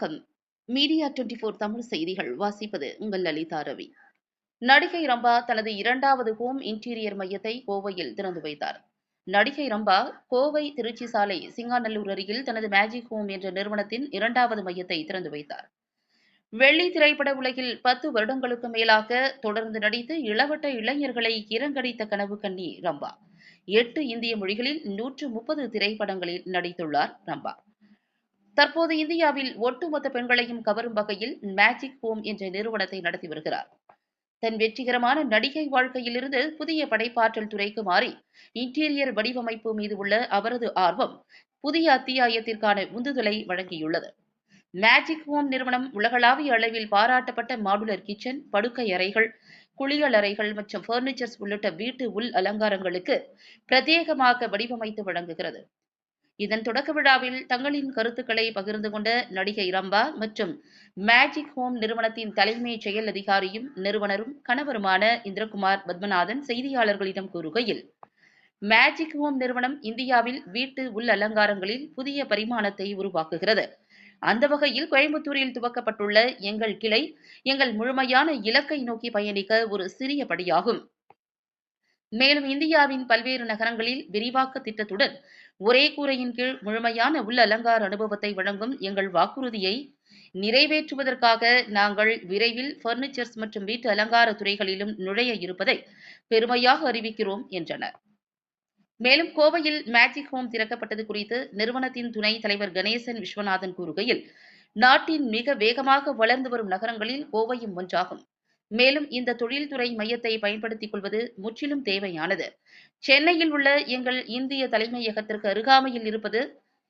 வணக்கம். Media twenty four Tamil செய்திகள் வாசிப்பது உங்கள் லலிதா ரவி. நடிகை ரம்பா தனது இரண்டாவது ஹோம் இன்டீரியர் மையத்தை கோவையில் திறந்து வைத்தார். நடிகை ரம்பா கோவை திருச்சி சாலை சிங்காநல்லூர் அருகில் தனது மேஜிக் ஹோம் என்ற நிறுவனத்தின் இரண்டாவது மையத்தை திறந்து வைத்தார். வெள்ளி திரைப்பட உலகில் பத்து வருடங்களுக்கு மேலாக தொடர்ந்து நடித்து இளவட்ட இளைஞர்களை இறங்கடித்த கனவு கண்ணி ரம்பா. எட்டு இந்திய மொழிகளில் நூற்று முப்பது திரைப்படங்களில் நடித்துள்ளார் ரம்பா. தற்போது இந்தியாவில் ஒட்டுமொத்த பெண்களையும் கவரும் வகையில் மேஜிக் ஹோம் என்ற நிறுவனத்தை நடத்தி வருகிறார். தன் வெற்றிகரமான நடிகை வாழ்க்கையிலிருந்து புதிய படைப்பாற்றல் துறைக்கு மாறி இன்டீரியர் வடிவமைப்பு மீது உள்ள அவரது ஆர்வம் புதிய அத்தியாயத்திற்கான உந்துதலை வழங்கியுள்ளது. மேஜிக் ஹோம் நிறுவனம் உலகளாவிய அளவில் பாராட்டப்பட்ட மாடுலர் கிச்சன் படுக்கை அறைகள் குளியல் அறைகள் மற்றும் பர்னிச்சர்ஸ் உள்ளிட்ட வீட்டு உள் அலங்காரங்களுக்கு பிரத்யேகமாக வடிவமைத்து வழங்குகிறது. இதன் தொடக்க விழாவில் தங்களின் கருத்துக்களை பகிர்ந்து கொண்ட நடிகை ரம்பா மற்றும் மேஜிக் ஹோம் நிறுவனத்தின் தலைமை செயல் அதிகாரியும் நிறுவனரும் கணவருமான இந்திரகுமார் பத்மநாதன் செய்தியாளர்களிடம் கூறுகையில் மேஜிக் ஹோம் நிறுவனம் இந்தியாவில் வீட்டு உள் அலங்காரங்களில் புதிய பரிமாணத்தை உருவாக்குகிறது. அந்த வகையில் கோயம்புத்தூரில் துவக்கப்பட்டுள்ள எங்கள் கிளை எங்கள் முழுமையான இலக்கை நோக்கி பயணிக்க ஒரு சிறிய படியாகும். மேலும் இந்தியாவின் பல்வேறு நகரங்களில் விரிவாக்க திட்டத்துடன் ஒரே கூரையின் கீழ் முழுமையான உள் அலங்கார அனுபவத்தை வழங்கும் எங்கள் வாக்குறுதியை நிறைவேற்றுவதற்காக நாங்கள் விரைவில் பர்னிச்சர்ஸ் மற்றும் வீட்டு அலங்கார துறைகளிலும் நுழைய இருப்பதை பெருமையாக அறிவிக்கிறோம் என்றனர். மேலும் கோவையில் மேஜிக் ஹோம் திறக்கப்பட்டது குறித்து நிறுவனத்தின் துணை தலைவர் கணேசன் விஸ்வநாதன் கூறுகையில் நாட்டின் மிக வேகமாக வளர்ந்து வரும் நகரங்களில் கோவையும் ஒன்றாகும். மேலும் இந்த தொழில்துறை மையத்தை பயன்படுத்திக் கொள்வது முற்றிலும் தேவையானது. சென்னையில் உள்ள எங்கள் இந்திய தலைமையகத்திற்கு அருகாமையில் இருப்பது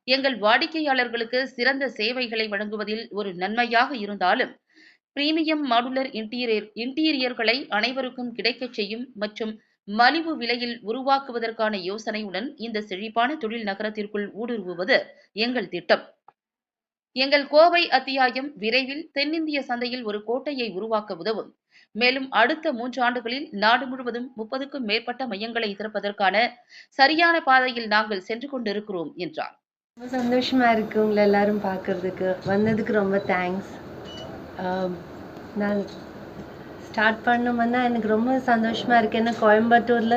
எங்கள் வாடிக்கையாளர்களுக்கு சிறந்த சேவைகளை வழங்குவதில் ஒரு நன்மையாக இருந்தாலும் பிரீமியம் மாடுலர் இன்டீரியர் இன்டீரியர்களை அனைவருக்கும் கிடைக்கச் செய்யும் மற்றும் மலிவு விலையில் உருவாக்குவதற்கான யோசனையுடன் இந்த செழிப்பான தொழில் நகரத்திற்குள் ஊடுருவுவது எங்கள் திட்டம். எங்கள் கோவை அத்தியாயம் விரைவில் தென்னிந்திய சந்தையில் ஒரு கோட்டையை உருவாக்க உதவும். மேலும் அடுத்த மூன்று ஆண்டுகளில் நாடு முழுவதும் முப்பதுக்கும் மேற்பட்ட மையங்களை திறப்பதற்கான சரியான பாதையில் நாங்கள் சென்று கொண்டிருக்கிறோம் என்றார். ரொம்ப சந்தோஷமா இருக்கு உங்களை எல்லாரும் பார்க்கறதுக்கு. வந்ததுக்கு ரொம்ப தேங்க்ஸ் நான் ஸ்டார்ட் பண்ணோம்னா எனக்கு ரொம்ப சந்தோஷமா இருக்கு. ஏன்னா கோயம்புத்தூர்ல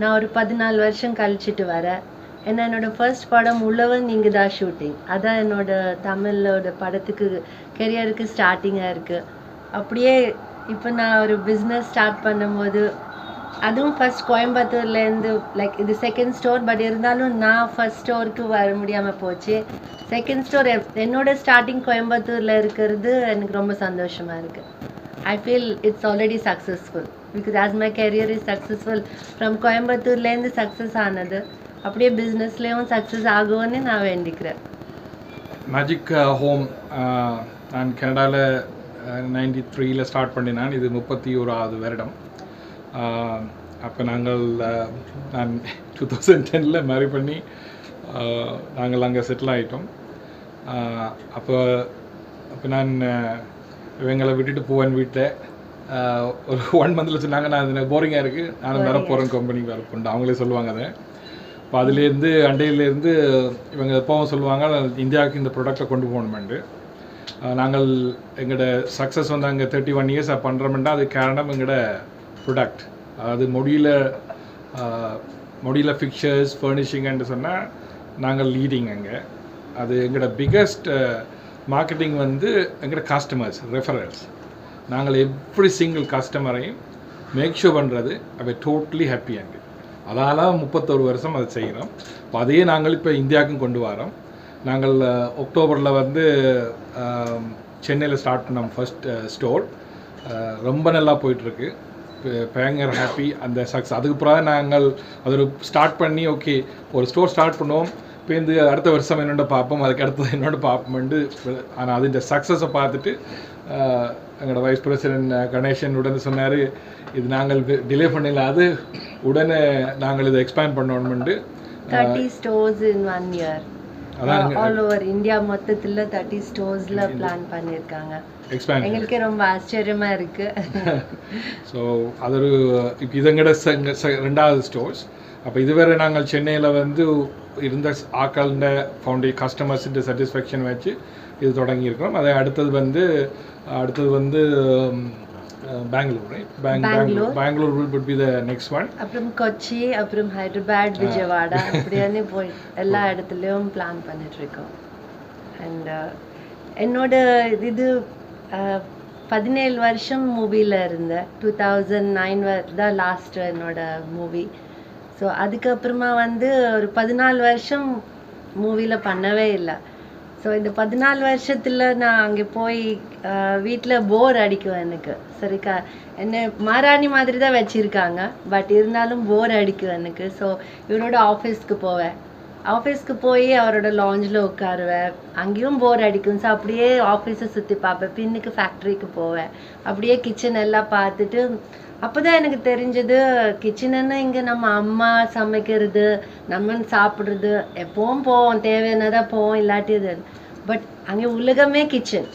நான் ஒரு பதினாலு வருஷம் கழிச்சிட்டு வரேன். ஏன்னா என்னோட ஃபர்ஸ்ட் படம் உள்ளவன் நீங்கள் தான் ஷூட்டிங் அதான் என்னோட தமிழோட படத்துக்கு கெரியருக்கு ஸ்டார்டிங்காக இருக்குது அப்படியே இப்போ நான் ஒரு பிஸ்னஸ் ஸ்டார்ட் பண்ணும்போது அதுவும் ஃபர்ஸ்ட் கோயம்புத்தூர்லேருந்து லைக் இது செகண்ட் ஸ்டோர் பட் இருந்தாலும் நான் ஃபர்ஸ்ட் ஸ்டோருக்கு வர முடியாமல் போச்சு. செகண்ட் ஸ்டோர் என்னோட ஸ்டார்டிங் கோயம்புத்தூரில் இருக்கிறது எனக்கு ரொம்ப சந்தோஷமாக இருக்குது I feel it's already successful because as my career is successful from கோயம்புத்தூர்லேருந்து சக்ஸஸ் ஆனது அப்படியே பிஸ்னஸ்லேயும் சக்ஸஸ் ஆகும்னு நான் வேண்டிக்கிறேன். மேஜிக் ஹோம் நான் கனடாவில் நைன்டி த்ரீல ஸ்டார்ட் பண்ணினான். இது முப்பத்தி ஓராவது வருடம். அப்போ நாங்கள் நான் டூ தௌசண்ட் டெனில் மேரி பண்ணி நாங்கள் அங்கே செட்டில் ஆகிட்டோம் அப்போ அப்போ நான் இவங்களை விட்டுட்டு போவேன் வீட்டில் ஒரு ஒன் மந்தில் சொன்னாங்க நான் எனக்கு போரிங்காக இருக்குது நானும் வர போகிறேன் கம்பெனிக்கு வர போகிறேன் அவங்களே சொல்லுவாங்க அதை. இப்போ அதுலேருந்து அண்டையிலேருந்து இவங்க எப்பவும் சொல்லுவாங்க இந்தியாவுக்கு இந்த ப்ராடக்டை கொண்டு போகணுமெண்டு நாங்கள் எங்களோட சக்ஸஸ் வந்து அங்கே தேர்ட்டி ஒன் இயர்ஸ் பண்ணுறோம்னா அது காரணம் எங்களோட ப்ரொடக்ட் அதாவது மொடியில் மொடியில் ஃபிக்சர்ஸ் ஃபர்னிஷிங்கன்னு சொன்னால் நாங்கள் லீடிங் அங்கே. அது எங்களோட பிக்கஸ்ட் மார்க்கெட்டிங் வந்து எங்களோட கஸ்டமர்ஸ் ரெஃபரன்ஸ் நாங்கள் எவ்ரி சிங்கிள் கஸ்டமரையும் மேக் ஷோ பண்ணுறது அவை டோட்டலி ஹாப்பி அங்கே. அதால் முப்பத்தொரு வருஷம் அதை செய்கிறோம் இப்போ அதையே நாங்கள் இப்போ இந்தியாவுக்கும் கொண்டு வரோம். நாங்கள் அக்டோபரில் வந்து சென்னையில் ஸ்டார்ட் பண்ணோம் ஃபர்ஸ்ட் ஸ்டோர் ரொம்ப நல்லா போயிட்டுருக்கு. பேங்கர் ஹாப்பி அந்த சக்ஸ் அதுக்கு பிறகு நாங்கள் அது ஒரு ஸ்டார்ட் பண்ணி ஓகே ஒரு ஸ்டோர் ஸ்டார்ட் பண்ணுவோம். பேருந்து அடுத்த வருஷம் என்னோட பார்ப்போம். அதுக்கு அடுத்தது என்னோட பார்ப்போம்ட்டு ஆனால் அது இந்த சக்ஸஸை பார்த்துட்டு எங்களோட வைஸ் பிரசிடென்ட் கணேசன் உடனே சொன்னார் இது நாங்கள் டிலே பண்ணல அது உடனே நாங்கள் இதை expand பண்ணணும்ட்டு stores in one year all over India மொத்தத்தில் தேர்ட்டி ஸ்டோர்ஸில் பிளான் பண்ணியிருக்காங்க. எங்களுக்கே ரொம்ப ஆச்சரியமா இருக்கு. ஸோ அது ஒரு இப்போ இதங்கட ரெண்டாவது ஸ்டோர்ஸ் அப்போ இதுவரை நாங்கள் சென்னையில் வந்து இருந்த ஆக்கள்ட ஃபவுண்டே கஸ்டமர்ஸுன்ற சாட்டிஸ்ஃபேக்ஷன் வச்சு இது தொடங்கியிருக்கிறோம். அதை அடுத்தது வந்து அடுத்தது வந்து Bangalore Bangalore Bangalore will be the next one. அப்புறம் கொச்சி அப்புறம் ஹைதராபாத் விஜயவாடா அப்படியானே போய் எல்லா இடத்துலையும் பிளான் பண்ணிட்டு இருக்கோம் அண்ட் என்னோட இது அஹ், பதினேழு வருஷம் மூவியில் இருந்தேன் டூ தௌசண்ட் நைன் தான் லாஸ்ட் என்னோட மூவி ஸோ அதுக்கப்புறமா வந்து ஒரு பதினாலு வருஷம் மூவியில் பண்ணவே இல்லை. ஸோ இந்த பதினாலு வருஷத்தில் நான் அங்கே போய் வீட்டில் போர் அடிக்கும் எனக்கு. சரிக்கா? என்ன மாராணி மாதிரி தான் வச்சுருக்காங்க. பட் இருந்தாலும் போர் அடிக்கும் எனக்கு. ஸோ இவரோட ஆஃபீஸ்க்கு போவேன். ஆஃபீஸ்க்கு போய் அவரோட லாஞ்சில் உட்காருவேன். அங்கேயும் போர் அடிக்கும். ஸோ அப்படியே ஆஃபீஸை சுற்றி பார்ப்பேன். பின்னுக்கு ஃபேக்ட்ரிக்கு போவேன். அப்படியே கிச்சன் எல்லாம் பார்த்துட்டு அப்போதான் எனக்கு தெரிஞ்சது கிச்சனுன்னா இங்கே நம்ம அம்மா சமைக்கிறது நம்ம சாப்பிட்றது எப்பவும் போவோம் தேவையானதாக போவோம் இல்லாட்டி இது. பட் அங்கே உலகமே கிச்சன்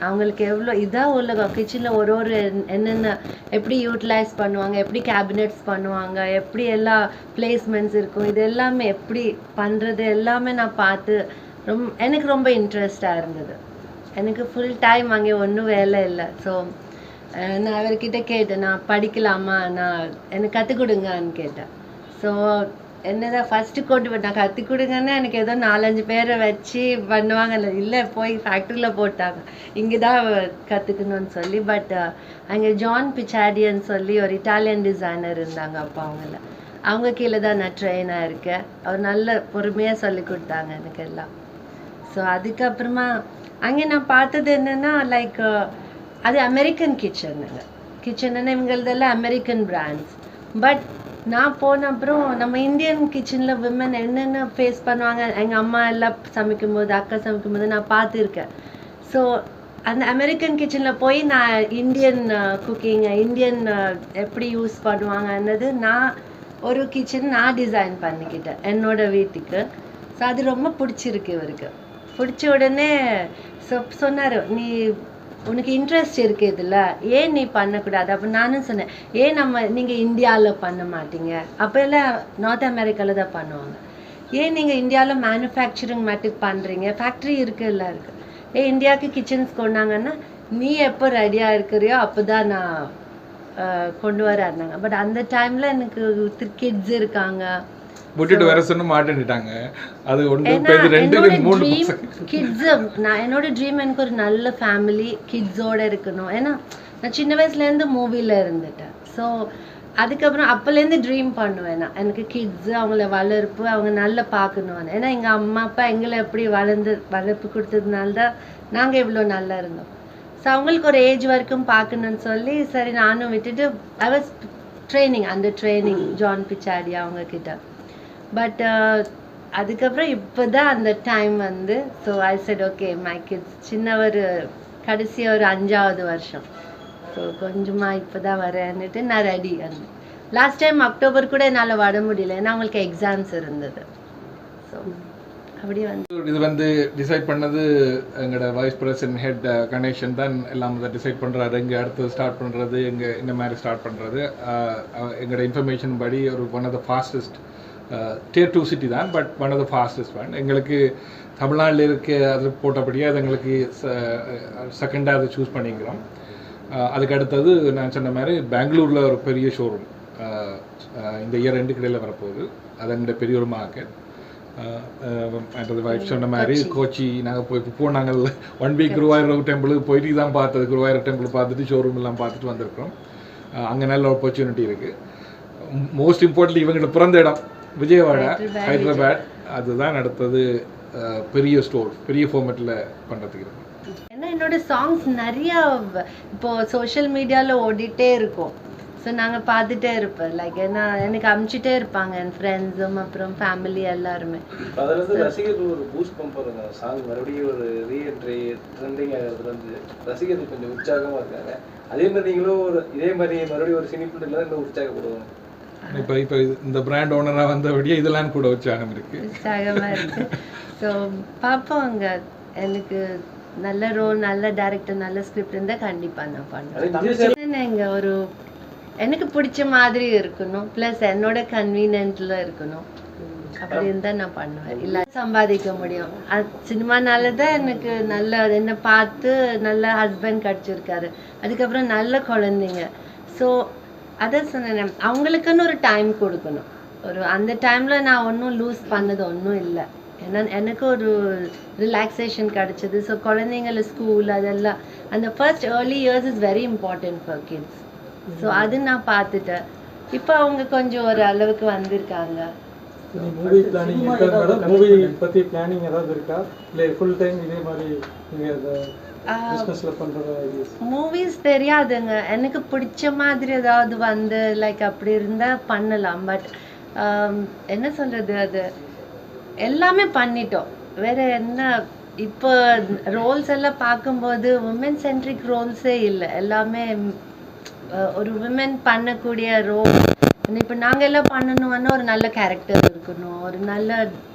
அவங்களுக்கு எவ்வளோ இதான் உலகம். கிச்சனில் ஒரு ஒரு என்னென்ன எப்படி யூட்டிலைஸ் பண்ணுவாங்க எப்படி கேபினெட்ஸ் பண்ணுவாங்க எப்படி எல்லா பிளேஸ்மெண்ட்ஸ் இருக்கும் இது எல்லாமே எப்படி பண்ணுறது எல்லாமே நான் பார்த்து ரொம்ப எனக்கு ரொம்ப இன்ட்ரெஸ்டாக இருந்தது. எனக்கு ஃபுல் டைம் அங்கே ஒன்றும் வேலை இல்லை. ஸோ நான் அவர்கிட்ட கேட்டேன் நான் படிக்கலாமா? நான் எனக்கு கற்றுக் கொடுங்கன்னு கேட்டேன். ஸோ என்னதான் ஃபஸ்ட்டு கொண்டு நான் கற்றுக் கொடுங்கன்னா எனக்கு ஏதோ நாலஞ்சு பேரை வச்சு பண்ணுவாங்கல்ல. இல்லை போய் ஃபேக்ட்ரியில் போட்டாங்க. இங்கே தான் கற்றுக்கணும்னு சொல்லி பட் அங்கே ஜான் பிச்சாடியன்னு சொல்லி ஒரு இட்டாலியன் டிசைனர் இருந்தாங்க அப்போ அவங்கள அவங்க கீழே தான் நான் ட்ரெயினாக இருக்கேன். அவர் நல்ல பொறுமையாக சொல்லி கொடுத்தாங்க எனக்கு எல்லாம். ஸோ அதுக்கப்புறமா அங்கே நான் பார்த்தது என்னென்னா லைக் அது அமெரிக்கன் கிச்சனுங்க கிச்சனுன்னா இவங்களதெல்லாம் அமெரிக்கன் பிராண்ட்ஸ் பட் நான் போன அப்புறம் நம்ம இந்தியன் கிச்சனில் விமன் என்னென்ன ஃபேஸ் பண்ணுவாங்க எங்கள் அம்மா எல்லாம் சமைக்கும் போது அக்கா சமைக்கும் போது நான் பார்த்துருக்கேன். ஸோ அந்த அமெரிக்கன் கிச்சனில் போய் நான் இந்தியன் குக்கிங் இந்தியன் எப்படி யூஸ் பண்ணுவாங்கன்னது நான் ஒரு கிச்சன் நான் டிசைன் பண்ணிக்கிட்டேன் என்னோட வீட்டுக்கு. ஸோ அது ரொம்ப பிடிச்சிருக்கு இவருக்கு. பிடிச்ச உடனே சொ சொன்னார் நீ உனக்கு இன்ட்ரெஸ்ட் இருக்கு இதில். ஏன் நீ பண்ணக்கூடாது? அப்போ நானும் சொன்னேன் ஏன் நம்ம நீங்கள் இந்தியாவில் பண்ண மாட்டீங்க? அப்போ எல்லாம் நார்த் அமெரிக்காவில் தான் பண்ணுவாங்க. ஏன் நீங்கள் இந்தியாவில் மேனுஃபேக்சரிங் மட்டும் பண்ணுறீங்க ஃபேக்ட்ரி இருக்குது இல்லை இருக்குது ஏன் இந்தியாவுக்கு கிச்சன்ஸ் கொண்டாங்கன்னா நீ எப்போ ரெடியாக இருக்கிறியோ அப்போ தான் நான் கொண்டு வர இருந்தாங்க. பட் அந்த டைமில் எனக்கு கிட்ஸ் இருக்காங்க. விட்டுட்டு வர சொன்னு மாட்டேன்ட்டாங்க அது ஒன்று இது ரெண்டு மூணு கிட்ஸ் நான் என்னோட ட்ரீம் எனக்கு ஒரு நல்ல ஃபேமிலி கிட்ஸோட இருக்கணும். ஏன்னா நான் சின்ன வயசுலேருந்து மூவியில் இருந்துட்டேன். ஸோ அதுக்கப்புறம் அப்போலேருந்து ட்ரீம் பண்ணுவேன் நான். எனக்கு கிட்ஸு அவங்கள வளர்ப்பு அவங்க நல்லா பார்க்கணும் ஏன்னா எங்கள் அம்மா அப்பா எங்களை எப்படி வளர்ந்து வளர்ப்பு கொடுத்ததுனால தான் நாங்கள் இவ்வளோ நல்லா இருந்தோம். ஸோ அவங்களுக்கு ஒரு ஏஜ் வரைக்கும் பார்க்கணும்னு சொல்லி சரி நானும் விட்டுட்டு ஐ வாஸ் ட்ரைனிங் அந்த ட்ரைனிங் ஜான் பிச்சாடி அவங்க கிட்ட பட் uh, அதுக்கப்புறம் இப்போ தான் அந்த டைம் வந்து so I said okay my kids ஒரு கடைசி ஒரு அஞ்சாவது வருஷம். ஸோ கொஞ்சமாக இப்போ தான் வரேன்னுட்டு நான் ரெடி அந்த லாஸ்ட் டைம் அக்டோபர் கூட என்னால் வர முடியல ஏன்னா அவங்களுக்கு எக்ஸாம்ஸ் இருந்தது. ஸோ அப்படி வந்து. இது வந்து டிசைட் பண்ணது எங்களோட வைஸ் பிரசிடென்ட் ஹெட் கணேஷன் தான் எல்லாம் டிசைட் பண்ணுறாரு இங்கே அடுத்து ஸ்டார்ட் பண்ணுறது எங்கே இந்த மாதிரி ஸ்டார்ட் பண்ணுறது uh, எங்களோட இன்ஃபர்மேஷன் படி ஒரு one of the fastest tier two city தான் but one of the fastest one எங்களுக்கு தமிழ்நாட்டில் இருக்க அது போட்டபடியே அது எங்களுக்கு செகண்டாக அதை சூஸ் பண்ணிக்கிறோம். அஹ் அதுக்கு அடுத்தது நான் சொன்ன மாதிரி பெங்களூரில் ஒரு பெரிய ஷோரூம் இந்த இயர் ரெண்டு கடையில் வரப்போகுது. அது எங்களுடைய பெரிய ஒரு மார்க்கெட் மற்றது வைஃப் சொன்ன மாதிரி கோச்சி நாங்கள் போய் இப்போ போனாங்கள் ஒன் வீக் குருவாயூர் டெம்பிளுக்கு போயிட்டு தான் பார்த்தது. குருவாயூர் டெம்பிள் பார்த்துட்டு ஷோரூம் எல்லாம் பார்த்துட்டு வந்திருக்கிறோம். அங்கே நல்ல ஆப்பர்ச்சுனிட்டி இருக்குது மோஸ்ட் இம்பார்ட்டன்ட் இவங்களோட பிறந்த இடம். விஜயவாடா ஹைதராபாத், அதுதான் அடுத்தது பெரிய ஸ்டோர் பெரிய ஃபார்மேட்டில் பண்ணுறதுக்கு இருக்கு. ஏன்னா என்னோட சாங்ஸ் நிறையா இப்போ சோஷியல் மீடியாவில் ஓடிட்டே இருக்கும். ஸோ நாங்கள் பார்த்துட்டே இருப்போம். லைக் ஏன்னா எனக்கு அமுச்சிட்டே இருப்பாங்க என் ஃப்ரெண்ட்ஸும் அப்புறம் ஃபேமிலி எல்லாருமே. இப்ப அதுல இருந்து ரசிகர்கள் ஒரு பூஸ்ட் பண்றாங்க சாங் மறுபடியும் ஒரு ரீஎன்ட்ரி ட்ரெண்டிங் ஆகிறதுல இருந்து ரசிகர்கள் கொஞ்சம் உற்சாகமா இருக்காங்க. அதே மாதிரி நீங்களும் ஒரு இதே மாதிரி மறுபடியும் ஒரு சினிப்பில் உற்சாகப்படுவாங்க. இப்போ இப்போ இந்த பிராண்ட் ஓனராக வந்தபடியே இதெல்லாம் கூட உற்சாகம் இருக்குது உற்சாகமாக இருக்கு. ஸோ பார்ப்போம் அங்கே. எனக்கு நல்ல ரோல் நல்ல டேரக்டர் நல்ல ஸ்கிரிப்ட் இருந்தால் கண்டிப்பாக நான் பண்ணுவேன். இங்கே ஒரு எனக்கு பிடிச்ச மாதிரி இருக்கணும். ப்ளஸ் என்னோட கன்வீனியன்ட்டில் இருக்கணும். அப்படி இருந்தா நான் பண்ணுவேன். இல்ல சம்பாதிக்க முடியும். அது சினிமானால தான் எனக்கு நல்ல என்ன பார்த்து நல்ல ஹஸ்பண்ட் கிடைச்சிருக்காரு. அதுக்கப்புறம் நல்ல குழந்தைங்க. ஸோ அதான் சொன்னேன் அவங்களுக்குன்னு ஒரு டைம் கொடுக்கணும். ஒரு அந்த டைம்ல நான் ஒன்றும் லூஸ் பண்ணது ஒன்றும் இல்லை. ஏன்னா எனக்கு ஒரு ரிலாக்ஸேஷன் கிடைச்சது. ஸோ குழந்தைங்கள ஸ்கூல் அதெல்லாம் அந்த first early years is very important for kids so அது நான் பார்த்துட்டேன். இப்போ அவங்க கொஞ்சம் ஒரு அளவுக்கு வந்திருக்காங்க. மூவி பிளானிங் இருக்கா மேடம் மூவி பத்தி பிளானிங் ஏதாவது இருக்கா? இல்லை ஃபுல் டைம் இதே மாதிரி மூவிஸ் தெரியாதுங்க. எனக்கு பிடிச்ச மாதிரி ஏதாவது வந்து லைக் அப்படி இருந்தா பண்ணலாம். பட் என்ன சொல்றது அது? எல்லாமே பண்ணிட்டோம். வேற என்ன? இப்போ ரோல்ஸ் எல்லாம் பார்க்கும்போது உமன் சென்ட்ரிக் ரோல்ஸே இல்லை. எல்லாமே ஒரு விமன் பண்ணக்கூடிய ரோல் இப்போ நாங்கள் எல்லாம் பண்ணணும்னா ஒரு நல்ல கேரக்டர் இருக்கணும் ஒரு நல்ல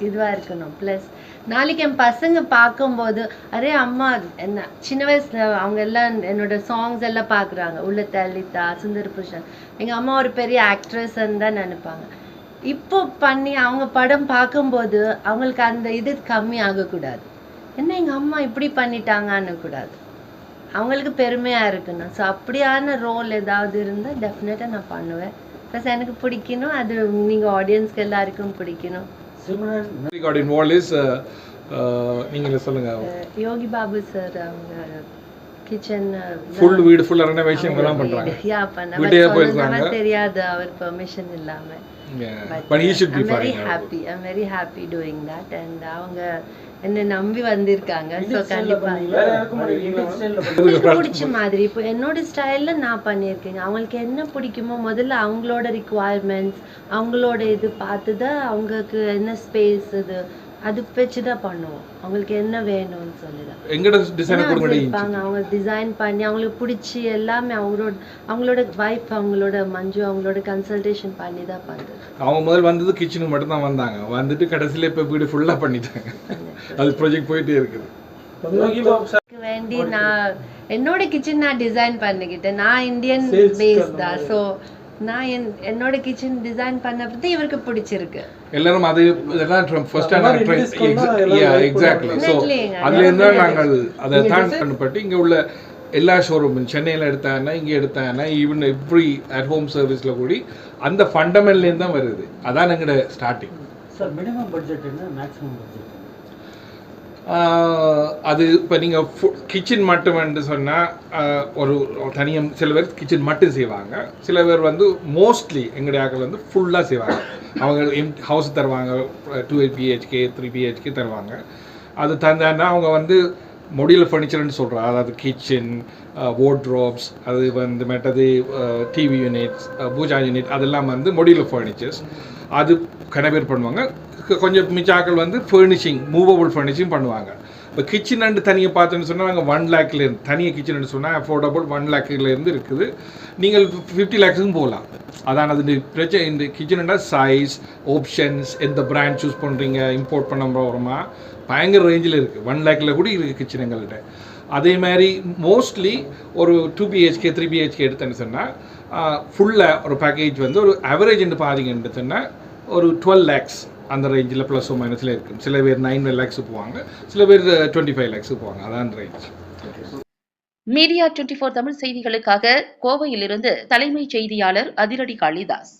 இதுவாக இருக்கணும். ப்ளஸ் நாளைக்கு என் பசங்க பார்க்கும்போது அரே அம்மா என்ன சின்ன வயசில் அவங்க எல்லாம் என்னோட சாங்ஸ் எல்லாம் பார்க்குறாங்க. உள்ள தலிதா சுந்தர் புருஷன் எங்கள் அம்மா ஒரு பெரிய ஆக்ட்ரஸ்ன்னு தான் நினைப்பாங்க. இப்போ பண்ணி அவங்க படம் பார்க்கும்போது அவங்களுக்கு அந்த இது கம்மி ஆகக்கூடாது. என்ன எங்கள் அம்மா இப்படி பண்ணிட்டாங்கன்னு கூடாது. அவங்களுக்கு பெருமையாக இருக்கணும். ஸோ அப்படியான ரோல் ஏதாவது இருந்தால் டெஃபினட்டாக நான் பண்ணுவேன். ப்ளஸ் எனக்கு பிடிக்கணும் அது நீங்கள் ஆடியன்ஸ்க்கு எல்லாருக்கும் பிடிக்கணும். uh, uh, நீங்களே சொல்லுங்க. யோகி பாபு சார் அவங்க கிச்சன் ஃபுல் வீடு ஃபுல் ரெனோவேஷன் எல்லாம் பண்றாங்க. யா பண்ண போயிருக்காங்க. தெரியாது அவர் பெர்மிஷன் இல்லாம. But he should be I'm very happy. I'm very happy doing that. And அவங்க என்னை நம்பி வந்திருக்காங்க. ஸோ கண்டிப்பா. வேற யாருக்கும் பண்ணிருக்கீங்களா மேடம்? அவங்களுக்கு பிடிச்ச மாதிரி இப்போ என்னோட ஸ்டைல்ல நான் பண்ணியிருக்கேன் அவங்களுக்கு என்ன பிடிக்குமோ முதல்ல அவங்களோட ரிக்குவயர்மெண்ட்ஸ் அவங்களோட இது பார்த்து தான் அவங்களுக்கு என்ன ஸ்பேஸ் இது. அது வச்சு தான் பண்ணுவோம். அவங்களுக்கு என்ன வேணும்னு சொல்லி தான் எங்கட டிசைன் கொடுக்க முடியும் இருப்பாங்க அவங்க டிசைன் பண்ணி அவங்களுக்கு பிடிச்சி எல்லாமே அவங்களோட அவங்களோட வைஃப் அவங்களோட மஞ்சு அவங்களோட கன்சல்டேஷன் பண்ணி தான் பண்றது. அவங்க முதல் வந்தது கிச்சனுக்கு மட்டும் தான் வந்தாங்க. வந்துட்டு கடைசியில இப்ப வீடு ஃபுல்லா பண்ணிட்டாங்க. அது ப்ராஜெக்ட் போயிட்டே இருக்குது. வேண்டி நான் என்னோட கிச்சன் நான் டிசைன் பண்ணிக்கிட்டேன். நான் இந்தியன் பேஸ் தான். ஸோ நான் என் என்னோட கிச்சன் டிசைன் பண்ணப்போ இவருக்கு பிடிச்சிருக்கு. எல்லாரும் அது இதெல்லாம் ஃபர்ஸ்ட் எக்ஸாக்ட்லி ஸோ Definitely. அதுல இருந்தா நாங்கள் அதை தான் கண்டுபட்டு இங்க உள்ள எல்லா ஷோரூம் சென்னையில் எடுத்தாங்கன்னா இங்கே எடுத்தாங்கன்னா ஈவன் எவ்ரி அட் ஹோம் சர்வீஸில் கூடி அந்த ஃபண்டமெண்ட்லேருந்து தான் வருது. அதான் எங்களோட ஸ்டார்டிங் சார் மினிமம் பட்ஜெட் என்ன மேக்ஸிமம் பட்ஜெட் அது இப்போ நீங்கள் கிச்சன் மட்டும் வந்து சொன்னால் ஒரு தனியாக சில பேர் கிச்சன் மட்டும் செய்வாங்க. சில பேர் வந்து மோஸ்ட்லி எங்களுடைய ஆக்கள் வந்து ஃபுல்லாக செய்வாங்க. அவங்க எம் ஹவுஸ் தருவாங்க டூ பிஹெச்கே த்ரீ பிஹெச்கே தருவாங்க. அது தந்தான்னா அவங்க வந்து மொடியில் ஃபர்னிச்சர்னு சொல்கிறாங்க அதாவது கிச்சன் வார்ட்ரோப்ஸ் அது வந்து மற்றது டிவி யூனிட்ஸ் பூஜா யூனிட் அதெல்லாம் வந்து மொடியில் ஃபர்னிச்சர்ஸ் அது கனவேர் பண்ணுவாங்க. கொஞ்சம் மிச்சாக்கள் வந்து ஃபர்னிஷிங் மூவபிள் ஃபர்னிஷிங் பண்ணுவாங்க. இப்போ கிச்சன் அண்டு தனியாக பார்த்தோன்னு சொன்னால் நாங்கள் ஒன் லேக்லேருந்து தனியாக கிச்சன் சொன்னால் அஃபோர்டபுள் ஒன் லேக்கிலேருந்து இருக்குது. நீங்கள் ஃபிஃப்டி லேக்ஸுக்கும் போகலாம். அதான் அது பிரச்சனை இந்த கிச்சன்டா சைஸ் ஆப்ஷன்ஸ் எந்த பிராண்ட் சூஸ் பண்ணுறீங்க இம்போர்ட் பண்ண போகிறோமா பயங்கர ரேஞ்சில் இருக்குது ஒன் லேக்கில் கூட இருக்குது கிச்சன் எங்கள்கிட்ட அதே மாதிரி மோஸ்ட்லி ஒரு டூ பிஹெச்கே த்ரீ பிஹெச்கே எடுத்தேன்னு சொன்னால் ஃபுல்லாக ஒரு பேக்கேஜ் வந்து ஒரு அவரேஜ் என்று சொன்னால் ஒரு டுவெல் லேக்ஸ் அந்த ரேஞ்சில் ப்ளஸ் மைனஸில் இருக்கும். சில பேர் நைன் லேக்ஸ் போவாங்க. சில பேர் டுவெண்ட்டி ஃபைவ் லேக்ஸ் போவாங்க. அதான் range media twenty four Tamil செய்திகளுக்காக கோவையிலிருந்து தலைமைச் செய்தியாளர் அதிரடி காளிதாஸ்.